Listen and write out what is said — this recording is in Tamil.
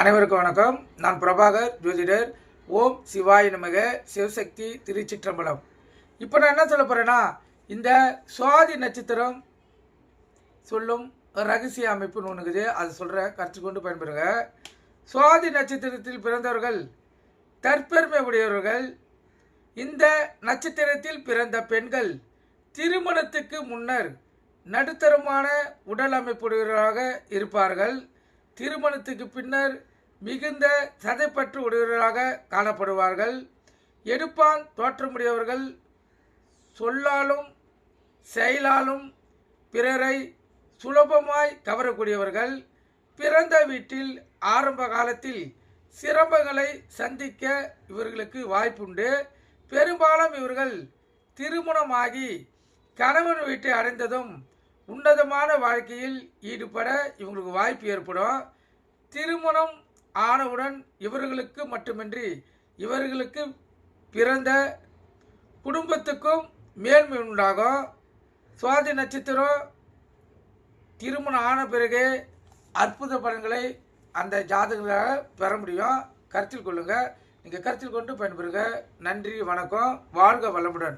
அனைவருக்கும் வணக்கம். நான் பிரபாகர் ஜோதிடர். ஓம் சிவாய நமக. சிவசக்தி திருச்சிற்றம்பலம். இப்போ நான் என்ன சொல்ல போகிறேன்னா இந்த சுவாதி நட்சத்திரம் சொல்லும் ரகசிய அமைப்புன்னு ஒன்று இருக்குது. அது கருத்து கற்றுக்கொண்டு பயன்பெறுங்க. சுவாதி நட்சத்திரத்தில் பிறந்தவர்கள் தற்பெருமை உடையவர்கள் இந்த நட்சத்திரத்தில் பிறந்த பெண்கள் திருமணத்துக்கு முன்னர் நடுத்தரமான உடல் அமைப்புடையவராக இருப்பார்கள். திருமணத்துக்கு பின்னர் மிகுந்த சதைப்பற்று உடையவர்களாக காணப்படுவார்கள். எடுப்பான் தோற்றமுடையவர்கள் சொல்லாலும் செயலாலும் பிறரை சுலபமாய் கவரக்கூடியவர்கள். பிறந்த வீட்டில் ஆரம்ப காலத்தில் சிரமங்களை சந்திக்க இவர்களுக்கு வாய்ப்புண்டு. பெரும்பாலும் இவர்கள் திருமணமாகி கணவன் வீட்டை அடைந்ததும் உன்னதமான வாழ்க்கையில் ஈடுபட இவங்களுக்கு வாய்ப்பு ஏற்படும். திருமணம் ஆனவுடன் இவர்களுக்கு மட்டுமின்றி இவர்களுக்கு பிறந்த குடும்பத்துக்கும் மேன்மை உண்டாகும். சுவாதி நட்சத்திரம் திருமணம் ஆன பிறகு அற்புத பலன்களை அந்த ஜாதகங்களாக பெற முடியும். கருத்தில் கொள்ளுங்கள் நீங்கள் கருத்தில் கொண்டு பயன்பெறுங்க. நன்றி வணக்கம். வாழ்க வளமுடன்.